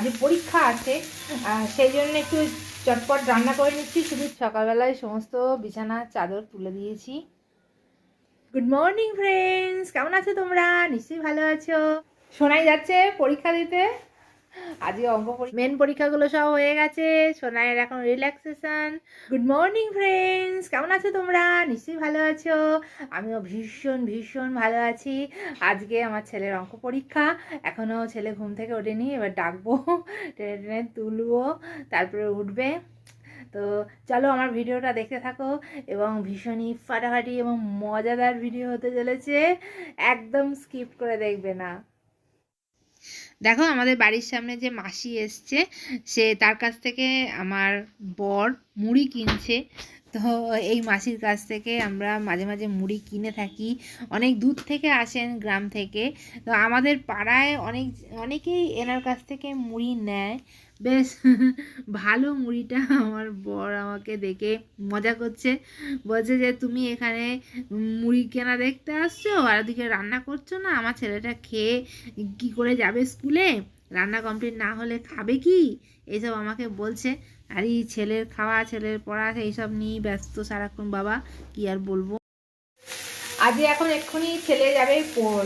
আজ পরীক্ষা আছে সেই জন্য একটু চটপট রান্না করে নিচ্ছি। শুধু সকালবেলায় সমস্ত বিছানা চাদর তুলে দিয়েছি। গুড মর্নিং ফ্রেন্ডস কেমন আছো তোমরা? নিশ্চয়ই ভালো আছো। শোনাই যাচ্ছে পরীক্ষা দিতে। আজকে অঙ্ক মেন পরীক্ষাগুলো সব হয়ে গেছে। সোনাইয়ের এখন রিল্যাক্সেশন গুড মর্নিং ফ্রেন্ডস কেমন আছো তোমরা? নিশ্চয়ই ভালো আছো। আমিও ভীষণ ভীষণ ভালো আছি। আজকে আমার ছেলের অঙ্ক পরীক্ষা। এখনও ছেলে ঘুম থেকে ওঠেনি, এবার ডাকবো, টেনে টেনে তুলবো, তারপরে উঠবে। তো চলো আমার ভিডিওটা দেখতে থাকো এবং ভীষণই ফাটাফাটি এবং মজাদার ভিডিও হতে চলেছে। একদম স্কিপ করে দেখবে না। দেখো আমাদের বাড়ির সামনে যে মাসি এসছে, সে তার কাছ থেকে আমার বর মুড়ি কিনছে। তো এই মাসির কাছ থেকে আমরা মাঝে মাঝে মুড়ি কিনে থাকি। অনেক দূর থেকে আসেন গ্রাম থেকে। তো আমাদের পাড়ায় অনেক, অনেকেই এনার কাছ থেকে মুড়ি নেয়। বেশ ভালো মুড়িটা আমার বর আমাকে দেখে মজা করছে। বলছে যে, তুমি এখানে মুড়ি কেনা দেখতে আসছো? আর ওদিকে রান্না করছ না? আমার ছেলেটা খেয়ে কি করে যাবে স্কুলে? রান্না কমপ্লিট না হলে খাবে কি? এইসব আমাকে বলছে। আর, এই ছেলের খাওয়া, ছেলের পড়া, এইসব নিয়েই ব্যস্ত সারাক্ষণ বাবা। কি আর বলব? আজ এখন এক্ষুনি ছেলে যাবে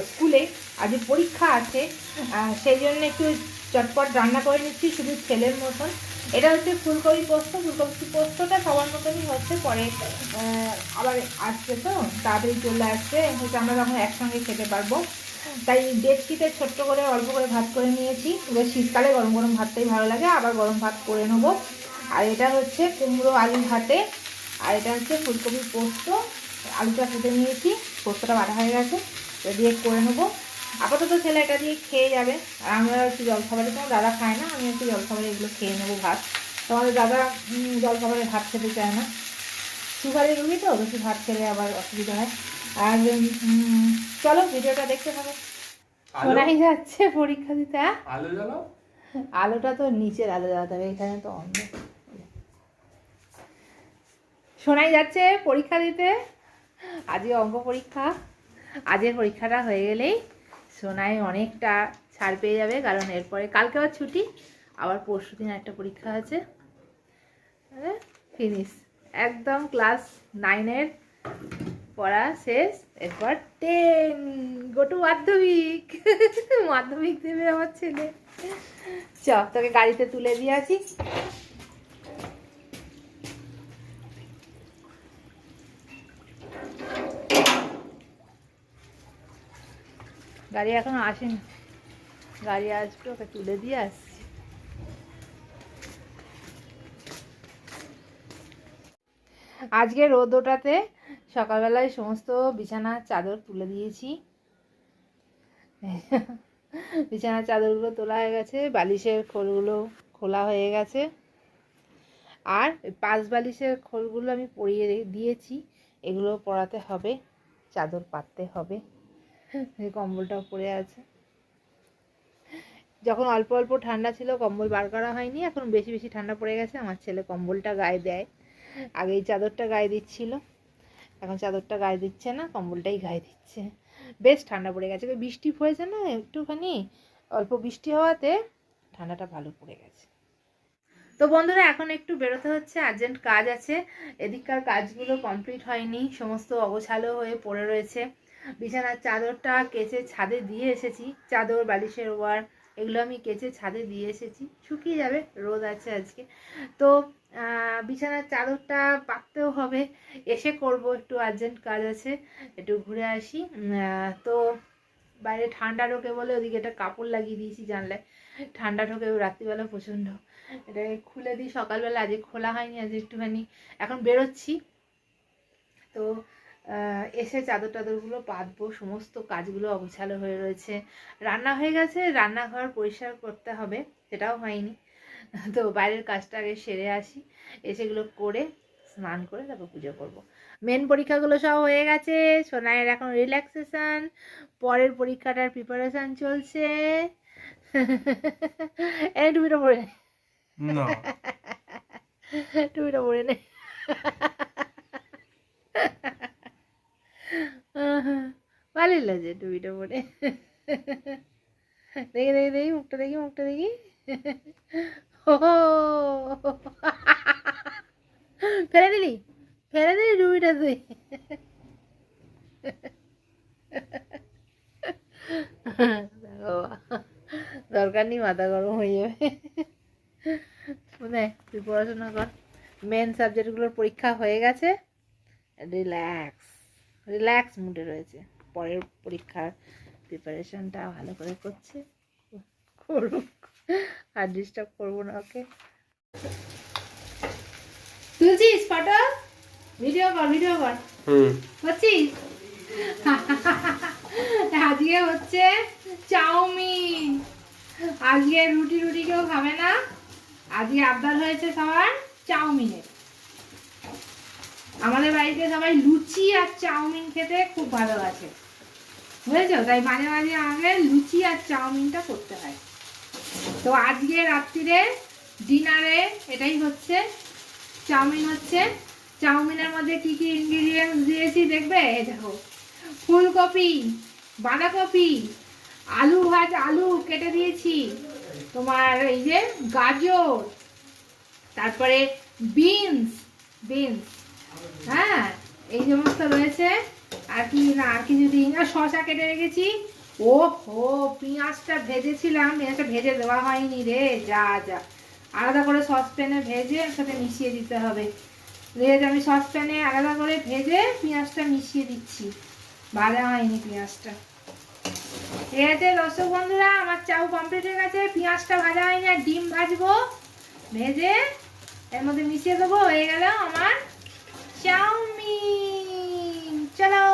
স্কুলে। আজ পরীক্ষা আছে। সেই জন্য একটু চটপট রান্না করে নিচ্ছি শুধু ছেলের মতন। এটা হচ্ছে ফুলকপি পোস্ত, ফুলকপি পোস্তটা সবার মতনই হচ্ছে, পরে আবার আসছে তো, তাড়াতাড়ি চলে আসছে হচ্ছে আমরা তখন একসঙ্গে খেতে পারব। তাই ডেকচিতে ছোট্ট করে, অল্প করে ভাত করে নিয়েছি। এবার শীতকালে গরম গরম ভাতটাই ভালো লাগে, আবার গরম ভাত করে নেব। আর এটা হচ্ছে কুমড়ো আলু ভাতে আর এটা হচ্ছে ফুলকপি পোস্ত। আলুটা কেটে নিয়েছি, পোস্তটা বাটা হয়ে গেছে দিয়ে করে নেব। আপাতত ছেলে এটা দিয়ে খেয়ে যাবে। আর আমরা একটু জলখাবারে তোমার দাদা খায় না আমি একটু জলখাবারে এগুলো খেয়ে নেব ভাত। তোমাদের দাদা জলখাবারে ভাত খেতে চায় না। সুগারের রুগী তো বেশি ভাত খেলে আবার অসুবিধা হয়। আর চলো ভিডিওটা দেখতে থাকো। শোনাই যাচ্ছে পরীক্ষা দিতে হ্যাঁ? আলো আলোটা তো নিচের আলো জ্বালাতে হবে এখানে তো অন্ধ শোনাই যাচ্ছে পরীক্ষা দিতে। আজকে অঙ্ক পরীক্ষা। আজকের পরীক্ষাটা হয়ে গেলেই সোনাই অনেকটা ছাড় পেয়ে যাবে, কারণ এরপরে কালকে আবার ছুটি, আবার পরশু দিন একটা পরীক্ষা আছে। ফিনিশ একদম ক্লাস নাইনের পড়া শেষ, এরপর টেন গোটু মাধ্যমিক। মাধ্যমিক দেবে আমার ছেলে। চ, তোকে গাড়িতে তুলে দিয়ে আসি। গাড়ি এখনও আসেনি। গাড়ি আসবে, ওকে তুলে দিয়ে আসছি। আজকে রোদোটাতে সকালবেলায় সমস্ত বিছানার চাদর তুলে দিয়েছি। বিছানার চাদরগুলো তোলা হয়ে গেছে, বালিশের খোলগুলো খোলা হয়ে গেছে। আর পাঁচ বালিশের খোলগুলো আমি পরিয়ে দিয়েছি, এগুলো পরাতে হবে, চাদর পাততে হবে। এই কম্বলটাও পড়ে আছে। যখন অল্প অল্প ঠান্ডা ছিল, কম্বল বার করা হয়নি। এখন বেশি বেশি ঠান্ডা পড়ে গেছে। আমার ছেলে কম্বলটা গায়ে দেয়। আগে চাদরটা গায়ে দিচ্ছিল। এখন চাদরটা গায়ে দিচ্ছে না, কম্বলটাই গায়ে দিচ্ছে। বেশ ঠান্ডা পড়ে গেছে। বৃষ্টি হয়েছে না একটুখানি? অল্প বৃষ্টি হওয়াতে ঠান্ডাটা ভালো পড়ে গেছে। তো বন্ধুরা, এখন একটু বেরোতে হচ্ছে আর্জেন্ট কাজ আছে। এদিককার কাজগুলো কমপ্লিট হয়নি, সমস্ত অগোছালো হয়ে পড়ে রয়েছে। বিছানার চাদরটা কেচে ছাদে দিয়ে এসেছি। চাদর, বালিশের ওয়ার, এগুলো আমি কেচে ছাদে দিয়ে এসেছি। শুকিয়ে যাবে, রোদ আছে আজকে। তো বিছানার চাদরটা পাততেও হবে। এসে করব একটু আর্জেন্ট কাজ আছে, একটু ঘুরে আসি। তো বাইরে ঠান্ডা ঢোকে বলে ওদিকে একটা কাপড় লাগিয়ে দিয়েছি জানলায়। ঠান্ডা ঢোকে, রাত্রিবেলা প্রচণ্ড। এটাকে খুলে দিই, সকালবেলা আজকে খোলা হয়নি আজ একটুখানি। এখন বেরোচ্ছি। তো এসে চাদর টাদরগুলো পাতবো, সমস্ত কাজগুলো অগোছালো হয়ে রয়েছে। রান্না হয়ে গেছে, রান্নাঘর পরিষ্কার করতে হবে, সেটাও হয়নি। তো বাইরের কাজটা আগে সেরে আসি এসেগুলো করে স্নান করে তারপর পুজো করব। মেন পরীক্ষাগুলো সব হয়ে গেছে, সোনাইয়ের এখন রিল্যাক্সেশন পরের পরীক্ষাটার প্রিপারেশন চলছে। এই টুপিটা পরে। নে। টুপিটা পরে নে ভালোই লাগছে টুপিটা পরে দেখি দেখি দেখি মুখটা দেখি মুখটা দেখি ও ফেলে দিলি ফেলে দিলি রুবিটা তুই দরকার নেই মাথা গরম হয়ে যাবে বুঝলে তুই পড়াশোনা কর। মেন সাবজেক্টগুলোর পরীক্ষা হয়ে গেছে। রিল্যাক্স রিল্যাক্স মুডে রয়েছে। পরের পরীক্ষার প্রিপারেশনটা ভালো করে করছে। করুক আর ডিস্টার্ব করব না ওকে তুলছিস ফটো? ভিডিও কর ভিডিও কর। হুম। করছিস? আজকে হচ্ছে চাউমিন। আজকে রুটি রুটি কেউ খাবে না? আজকে আবদার হয়েছে সবার চাউমিনের। আমাদের বাড়িতে সবাই লুচি আর চাউমিন খেতে খুব ভালোবাসে। বুঝেছ? তাই মাঝে মাঝে আমাকে লুচি আর চাউমিনটা করতে হয়। তো আজকে রাত্রিরে ডিনারে এটাই হচ্ছে। চাউমিন হচ্ছে। চাউমিনের মধ্যে কি কি ইনগ্রিডিয়েন্টস দিয়েছি দেখবে? দেখো। ফুলকপি, বাঁধাকপি, আলু ভাজ, আলু কেটে দিয়েছি। তোমার এই যে গাজর, তারপরে বিনস বিনস হ্যাঁ এই সমস্ত রয়েছে। আর কি না, আর কিছু দিই না শশা কেটে রেখেছি। ও হো পেঁয়াজটা ভেজেছিলাম, পেঁয়াজটা ভেজে দেওয়া হয়নি রে, যা যা। আলাদা করে সসপ্যানে ভেজে এর সাথে মিশিয়ে দিতে হবে। ভেজ, আমি সসপ্যানে আলাদা করে ভেজে পেঁয়াজটা মিশিয়ে দিচ্ছি। ভাজা হয়নি পেঁয়াজটা। আছে দর্শক বন্ধুরা আমার চাউ কমপ্লিট হয়ে গেছে, পেঁয়াজটা ভাজা হয়নি, আর ডিম ভাজবো, ভেজে এর মধ্যে মিশিয়ে দেবো, হয়ে গেল আমার চাউমিন। চলো।